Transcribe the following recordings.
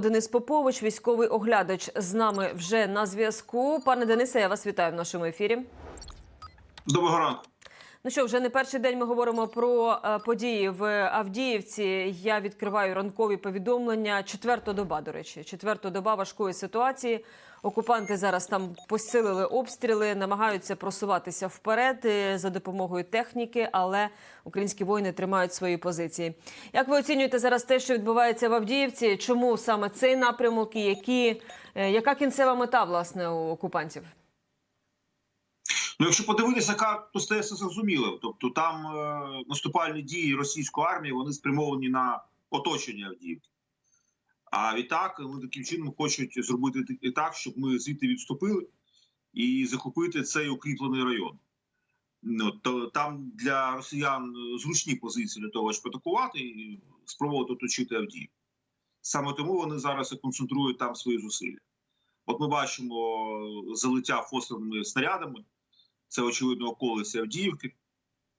Денис Попович, військовий оглядач, з нами вже на зв'язку. Пане Денисе, я вас вітаю в нашому ефірі. Доброго ранку. Ну що, вже не перший день ми говоримо про е, події в Авдіївці. Я відкриваю ранкові повідомлення. Четверта доба, до речі, четверта доба важкої ситуації. Окупанти зараз там посилили обстріли, намагаються просуватися вперед е, за допомогою техніки, але українські воїни тримають свої позиції. Як ви оцінюєте зараз те, що відбувається в Авдіївці? Чому саме цей напрямок і які, е, яка кінцева мета власне у окупантів? Ну, якщо подивитися карту, стає все зрозуміло. Тобто там е, наступальні дії російської армії вони спрямовані на оточення Авдіївки. А відтак вони таким чином хочуть зробити так, щоб ми звідти відступили і захопити цей укріплений район. Ну, то там для росіян зручні позиції для того, щоб атакувати і спробувати оточити Авдіївку. Саме тому вони зараз і концентрують там свої зусилля. От ми бачимо залиття фосфорними снарядами. Це очевидно околиці Авдіївки.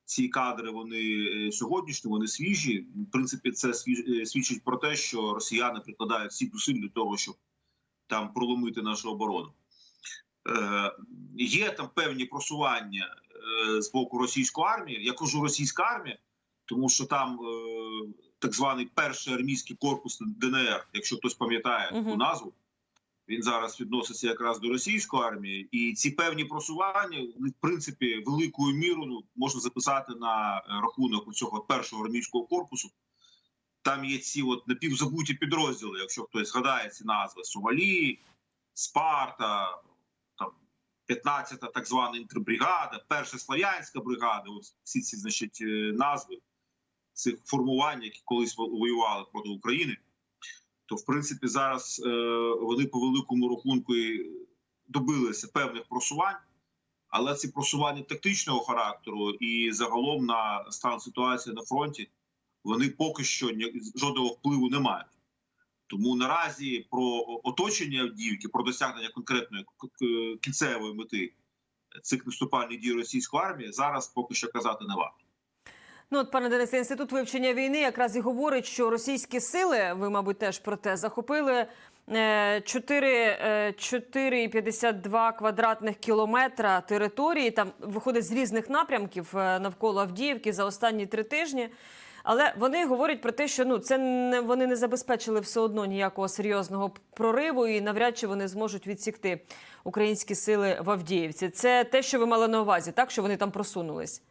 Ці кадри вони е, сьогоднішні, вони свіжі. В принципі, це е, свідчить про те, що росіяни прикладають всі зусиль для того, щоб там проломити нашу оборону. Е, є там певні просування е, з боку російської армії. Я кажу російська армія, тому що там е, так званий перший армійський корпус ДНР, якщо хтось пам'ятає таку Мгм. назву. Він зараз відноситься якраз до російської армії, і ці певні просування, в принципі, великою мірою ну, можна записати на е, рахунок цього першого армійського корпусу. Там є ці от напівзабуті підрозділи, якщо хтось згадає ці назви: Сомалі, Спарта, там 15-та так звана інтербригада, перша Слов'янська бригада. Ось всі ці значить е, назви цих формувань, які колись воювали проти України то в принципі зараз е, вони по великому рахунку і добилися певних просувань, але ці просування тактичного характеру і загалом на стан ситуації на фронті вони поки що жодного впливу не мають. Тому наразі про оточення Авдіївки, про досягнення конкретної кінцевої мети цих наступальних дій російської армії зараз поки що казати не варто. Ну, от, пане Денисе, інститут вивчення війни якраз і говорить, що російські сили, ви, мабуть, теж про те, захопили е, 4, е, 4,52 квадратних кілометра території. Там виходить з різних напрямків е, навколо Авдіївки за останні три тижні. Але вони говорять про те, що ну це не вони не забезпечили все одно ніякого серйозного прориву, і навряд чи вони зможуть відсікти українські сили в Авдіївці. Це те, що ви мали на увазі, так що вони там просунулись.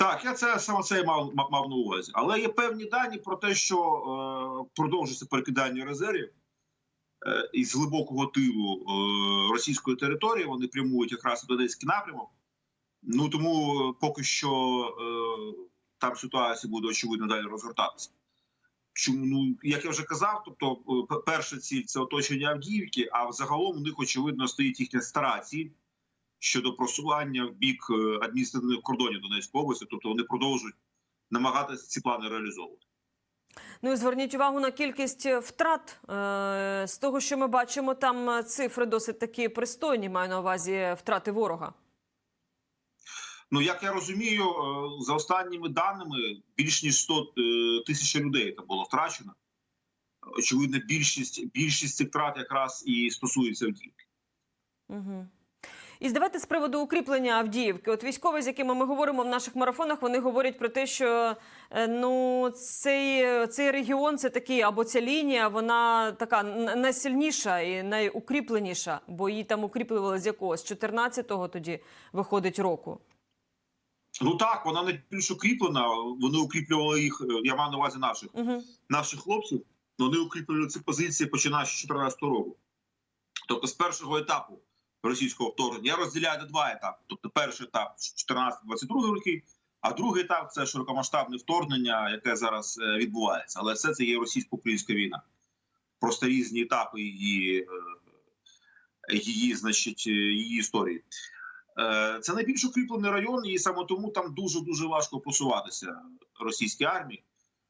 Так, я це саме це мав, мав, на увазі. Але є певні дані про те, що е, продовжується перекидання резервів е, із глибокого тилу е, російської території. Вони прямують якраз у Донецький напрямок. Ну тому е, поки що е, там ситуація буде очевидно далі розгортатися. Чому ну як я вже казав, тобто е, перша ціль це оточення Авдіївки, а взагалом у них очевидно стоїть їхня стара ціль щодо просування в бік е, адміністративних кордонів Донецької області, тобто вони продовжують намагатися ці плани реалізовувати. Ну і зверніть увагу на кількість е, втрат. Е, З того, що ми бачимо, там цифри досить такі пристойні. Маю на увазі втрати ворога. Ну як я розумію, за останніми даними більш ніж 100 е, тисяч людей там було втрачено. Очевидно, більшість більшість цих втрат якраз і стосується. Угу. І давайте з приводу укріплення Авдіївки. От військові, з якими ми говоримо в наших марафонах, вони говорять про те, що е, ну цей, цей регіон це такий, або ця лінія, вона така найсильніша і найукріпленіша, бо її там укріплювали з якогось 14-го тоді виходить року. Ну так, вона не більш укріплена. Вони укріплювали їх. е, Я маю на увазі наших Угу. наших хлопців. Вони укріплювали ці позиції починаючи з 2014 року. Тобто, з першого етапу російського вторгнення розділяю на два етапи. Тобто, перший етап 14-22 роки, а другий етап це широкомасштабне вторгнення, яке зараз е, відбувається. Але все це є російсько-українська війна. Просто різні етапи її, е, її, значить, е, її історії. Це найбільш укріплений район, і саме тому там дуже дуже важко просуватися російській армії.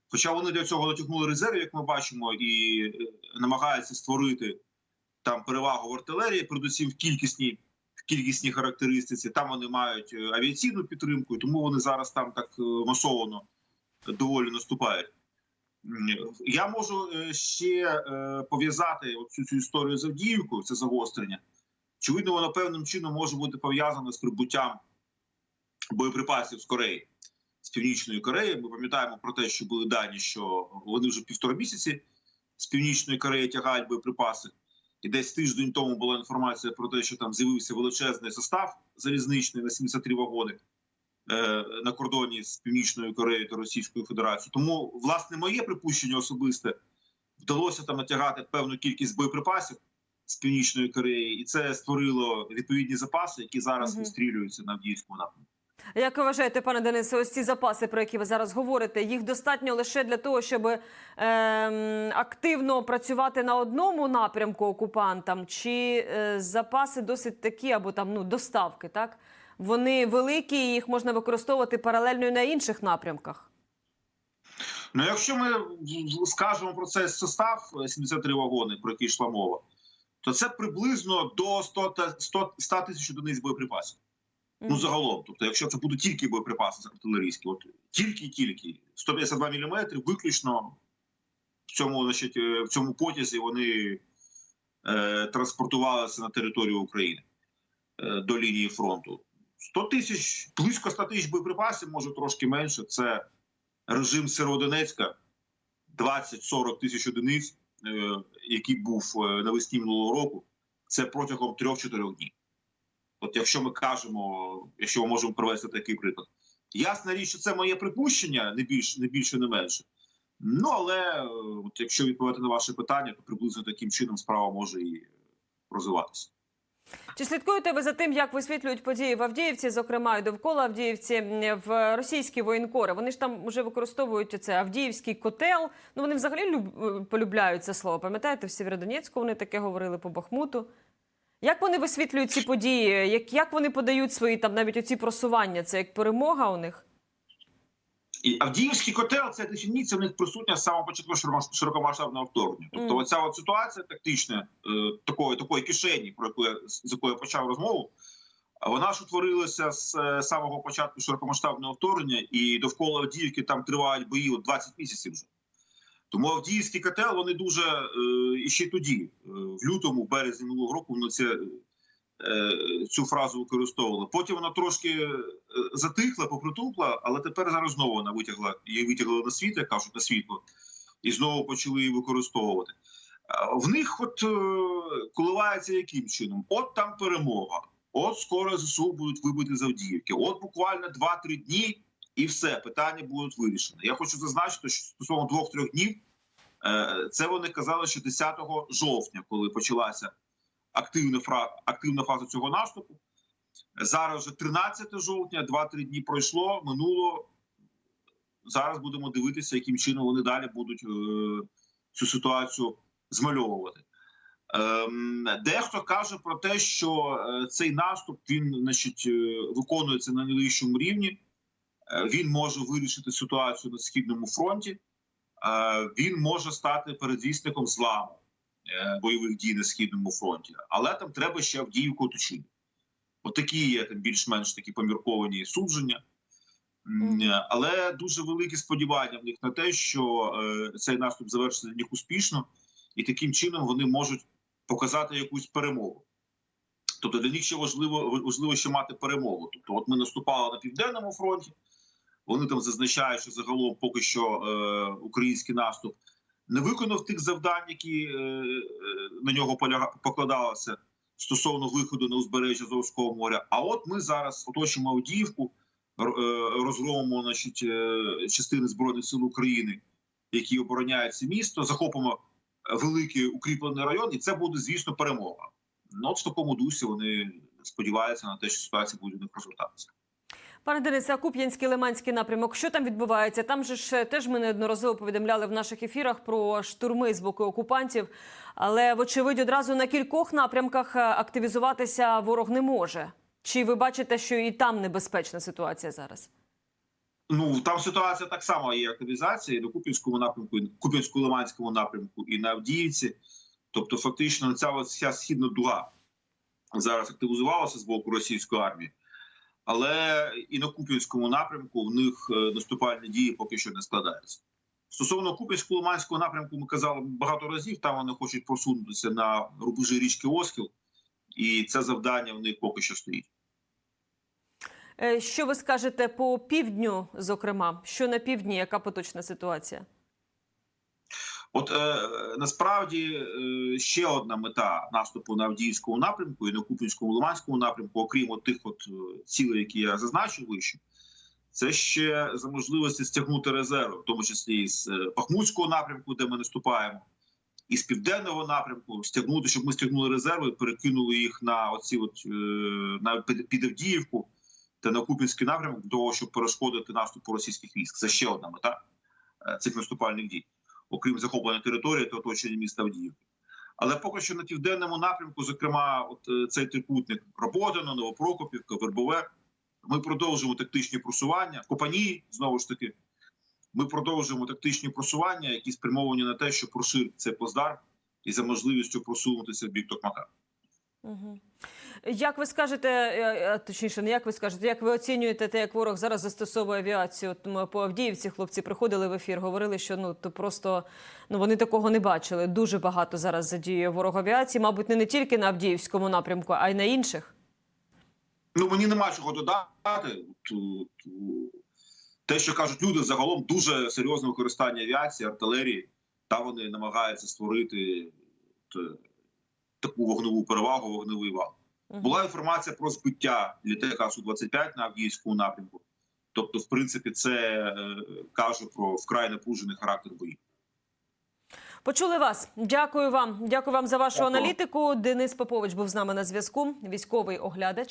Хоча вони для цього натягнули резерв, як ми бачимо, і намагаються створити там перевагу в артилерії, передусім в кількісній в кількісній характеристиці. Там вони мають е, авіаційну підтримку, тому вони зараз там так е, масовано доволі наступають. Я можу е, ще пов'язати цю цю історію з Авдіївкою, це загострення. Очевидно, воно певним чином може бути пов'язане з прибуттям боєприпасів з Кореї, з Північної Кореї. Ми пам'ятаємо про те, що були дані, що вони вже півтора місяці з Північної Кореї тягають боєприпаси. І десь тиждень тому була інформація про те, що там з'явився величезний состав залізничний на 73 вагони е, на кордоні з Північною Кореєю та Російською Федерацією. Тому, власне, моє припущення особисте вдалося там натягати певну кількість боєприпасів з Північної Кореї, і це створило відповідні запаси, які зараз вистрілюються на Авдіївському напрямку. Як ви вважаєте, пане Денисе, ось ці запаси, про які ви зараз говорите, їх достатньо лише для того, щоб ем, активно працювати на одному напрямку окупантам, чи е, запаси досить такі, або там ну доставки, так? Вони великі, і їх можна використовувати паралельно і на інших напрямках. Ну, якщо ми скажемо про цей состав е, 73 вагони, про який йшла мова, то це приблизно до 100 100 100 тисяч одиниць боєприпасів. Ну, загалом, тобто, якщо це будуть тільки боєприпаси артилерійські, от тільки тільки 152 мм, виключно в цьому, значить, е, в цьому потязі вони е, транспортувалися на територію України е, до лінії фронту. 100 тисяч, близько 100 тисяч боєприпасів, може трошки менше. Це режим Сиродонецька, 20-40 тисяч одиниць, е, який був е, навесні минулого року. Це протягом 3-4 днів. От якщо ми кажемо, якщо ми можемо привести такий приклад, ясна річ, що це моє припущення, не більше, не більше, не менше. Ну але е, от якщо відповідати на ваше питання, то приблизно таким чином справа може і розвиватися. Чи слідкуєте ви за тим, як висвітлюють події в Авдіївці, зокрема і довкола Авдіївці, в російські воєнкори? Вони ж там вже використовують це Авдіївський котел. Ну вони взагалі е, полюбляють це слово. Пам'ятаєте, в Сєвєродонецьку вони таке говорили по Бахмуту. Як вони висвітлюють ці події? Як, як вони подають свої там навіть оці просування? Це як перемога у них? І Авдіївський котел це дефініція в них присутня з самого початку широкомасштабного вторгнення. Тобто, Мгм. оця от ситуація тактична е, такої такої кишені, про яку я з якої я почав розмову, вона ж утворилася з е, самого початку широкомасштабного вторгнення, і довкола Авдіївки там тривають бої от 20 місяців вже. Тому Авдіївський котел вони дуже е, і ще тоді, е, в лютому, березні минулого року, вони це. е, Цю фразу використовували. Потім вона трошки затихла, попритупла, але тепер зараз знову вона витягла її витягли на світ, як кажуть, на світло, і знову почали її використовувати. В них от коливається яким чином? От там перемога, от скоро ЗСУ будуть вибити з Авдіївки, от буквально 2-3 дні, і все, питання будуть вирішені. Я хочу зазначити, що стосовно двох-трьох днів, е, це вони казали, що 10 жовтня, коли почалася активна, фра- активна фаза цього наступу. Зараз вже 13 жовтня, 2-3 дні пройшло, минуло. Зараз будемо дивитися, яким чином вони далі будуть е, цю ситуацію змальовувати. Ем, дехто каже про те, що е, цей наступ він значить, виконується на найвищому рівні. Е, він може вирішити ситуацію на східному фронті. Е, він може стати передвісником зламу е, бойових дій на східному фронті, але там треба ще Авдіївку оточити. От такі є там більш-менш такі помірковані судження. Але дуже великі сподівання в них на те, що цей наступ завершиться для них успішно, і таким чином вони можуть показати якусь перемогу. Тобто для них ще важливо важливо ще мати перемогу. Тобто, от ми наступали на південному фронті. Вони там зазначають, що загалом поки що е, український наступ не виконав тих завдань, які е, е, на нього покладалося стосовно виходу на узбережжя Азовського моря. А от ми зараз оточимо Авдіївку, е, розгромимо значить, е, частини збройних сил України, які обороняють це місто, захопимо великий укріплений район, і це буде, звісно, перемога. Ну, от в такому дусі вони сподіваються на те, що ситуація буде в них розвертатися. Пане Денисе, а Куп'янський Лиманський напрямок, що там відбувається? Там же ж теж ми неодноразово повідомляли в наших ефірах про штурми з боку окупантів, але вочевидь одразу на кількох напрямках е, активізуватися ворог не може. Чи ви бачите, що і там небезпечна ситуація зараз? Ну там ситуація так само є активізація і на Купінському напрямку, і на Купінсько-Лиманському напрямку, і на Авдіївці. Тобто, фактично, ця вся східна дуга зараз активізувалася з боку російської армії, але і на Купінському напрямку в них е, наступальні дії поки що не складаються. Стосовно Куп'янського Лиманського напрямку, ми казали багато разів. Там вони хочуть просунутися на рубежі річки Оскіл, і це завдання в них поки що стоїть. Е, Що ви скажете по півдню, зокрема, що на півдні, яка поточна ситуація? От е, насправді е, ще одна мета наступу на Авдіївському напрямку і на Куп'янському Лиманському напрямку, окрім от тих от е, цілей, які я зазначив вище, це ще за можливості стягнути резерви, в тому числі з е, Бахмутського напрямку, де ми наступаємо, і з південного напрямку стягнути, щоб ми стягнули резерви, перекинули їх на оці от е, на під Авдіївку та на Куп'янський напрямок для того, щоб перешкодити наступу російських військ. Це ще одна мета е, цих наступальних дій окрім захоплення території та оточення міста Авдіївки. Але поки що на південному напрямку, зокрема, от е, цей трикутник Роботино, Новопрокопівка, Вербове, ми продовжуємо тактичні просування. Копані знову ж таки. Ми продовжуємо тактичні просування, які спрямовані на те, щоб розширити цей плацдарм і за можливістю просунутися в бік Токмака. Угу. Як ви скажете, е, е, точніше, не як ви скажете, як ви оцінюєте те, як ворог зараз застосовує авіацію? От по Авдіївці хлопці приходили в ефір, говорили, що ну то просто ну вони такого не бачили. Дуже багато зараз задіює ворог авіації, мабуть, не, не тільки на Авдіївському напрямку, а й на інших. Ну мені нема чого додати. Те, що кажуть люди, загалом дуже серйозне використання авіації, артилерії. Та вони намагаються створити таку вогневу перевагу, вогневий вал. Була інформація про збиття літака Су-25 на Авдіївському напрямку. Тобто, в принципі, це е, каже про вкрай напружений характер боїв. Почули вас. Дякую вам. Дякую вам за вашу Дякую. аналітику. Денис Попович був з нами на зв'язку. Військовий оглядач.